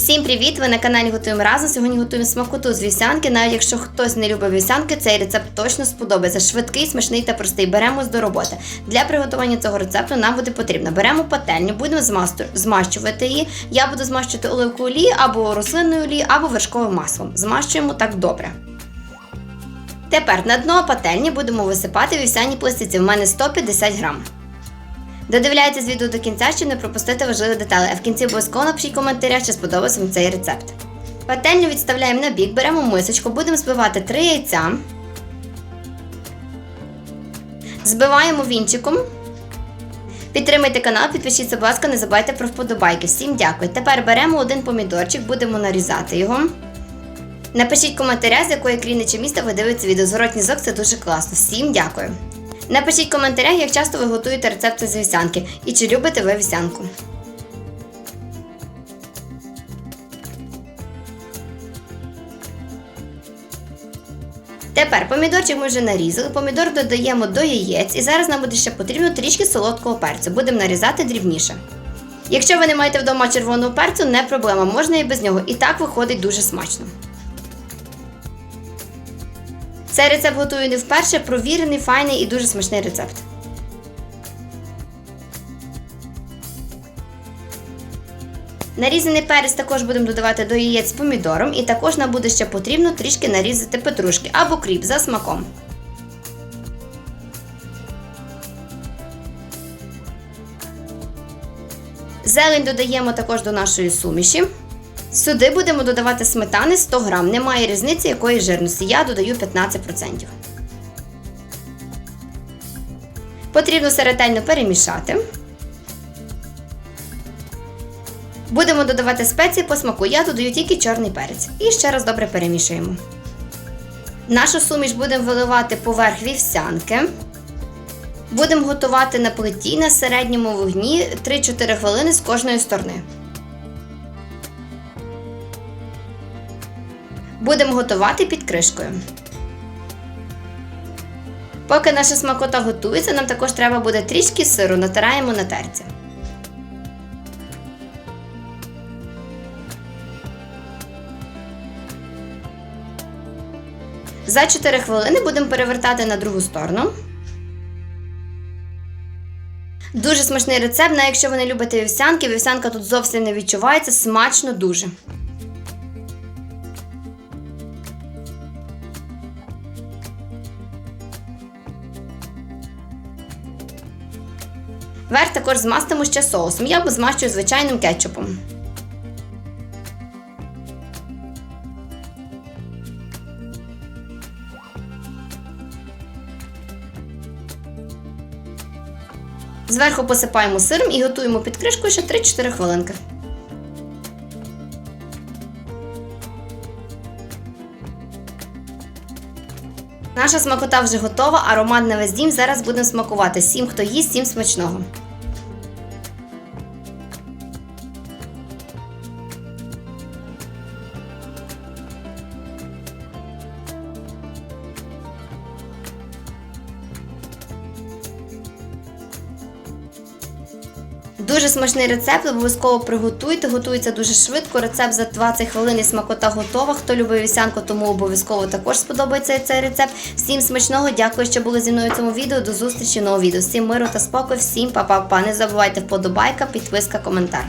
Всім привіт! Ви на каналі Готуємо разом. Сьогодні готуємо смакоту з вівсянки. Навіть якщо хтось не любить вівсянки, цей рецепт точно сподобається. Швидкий, смачний та простий. Беремось до роботи. Для приготування цього рецепту нам буде потрібно. Беремо пательню, будемо змащувати її. Я буду змащувати оливковою олією або рослинною олією, або вершковим маслом. Змащуємо так добре. Тепер на дно пательні будемо висипати вівсяні пластиці. У мене 150 грам. Додивляйтесь відео до кінця, щоб не пропустити важливі деталі, а в кінці обов'язково напишіть в коментарях, чи сподобався вам цей рецепт. Пательню відставляємо на бік, беремо мисочку, будемо збивати 3 яйця. Збиваємо вінчиком. Підтримайте канал, підпишіться, будь ласка, не забувайте про вподобайки. Всім дякую. Тепер беремо один помідорчик, будемо нарізати його. Напишіть в коментарях, з якої країни чи міста ви дивитеся відео. Зворотній звук це дуже класно. Всім дякую. Напишіть в коментарях, як часто ви готуєте рецепти з вівсянки і чи любите ви вівсянку. Тепер помідорчик ми вже нарізали. Помідор додаємо до яєць, і зараз нам буде ще потрібно трішки солодкого перцю. Будемо нарізати дрібніше. Якщо ви не маєте вдома червоного перцю, не проблема, можна і без нього. І так виходить дуже смачно. Цей рецепт готую не вперше, провірений, файний і дуже смачний рецепт. Нарізаний перець також будемо додавати до яєць з помідором, і також нам буде ще потрібно трішки нарізати петрушки або кріп за смаком. Зелень додаємо також до нашої суміші. Сюди будемо додавати сметани 100 грам. Немає різниці якої жирності. Я додаю 15%. Потрібно все ретельно перемішати. Будемо додавати спеції по смаку. Я додаю тільки чорний перець. І ще раз добре перемішуємо. Нашу суміш будемо виливати поверх вівсянки. Будемо готувати на плиті на середньому вогні 3-4 хвилини з кожної сторони. Будемо готувати під кришкою. Поки наша смакота готується, нам також треба буде трішки сиру, натираємо на терці. За 4 хвилини будемо перевертати на другу сторону. Дуже смачний рецепт, навіть якщо ви не любите вівсянки, вівсянка тут зовсім не відчувається, смачно дуже. Верх також змастимо ще соусом. Я змащую звичайним кетчупом. Зверху посипаємо сиром і готуємо під кришкою ще 3-4 хвилинки. Наша смакота вже готова, аромат на весь дім. Зараз будемо смакувати. Всім, хто їсть, всім смачного. Дуже смачний рецепт, обов'язково приготуйте. Готується дуже швидко. Рецепт за 20 хвилин і смакота готова. Хто любить вівсянку, тому обов'язково також сподобається цей рецепт. Всім смачного, дякую, що були зі мною в цьому відео. До зустрічі в новому відео. Всім миру та спокою, всім па-па-па. Не забувайте вподобайка, підписка, коментар.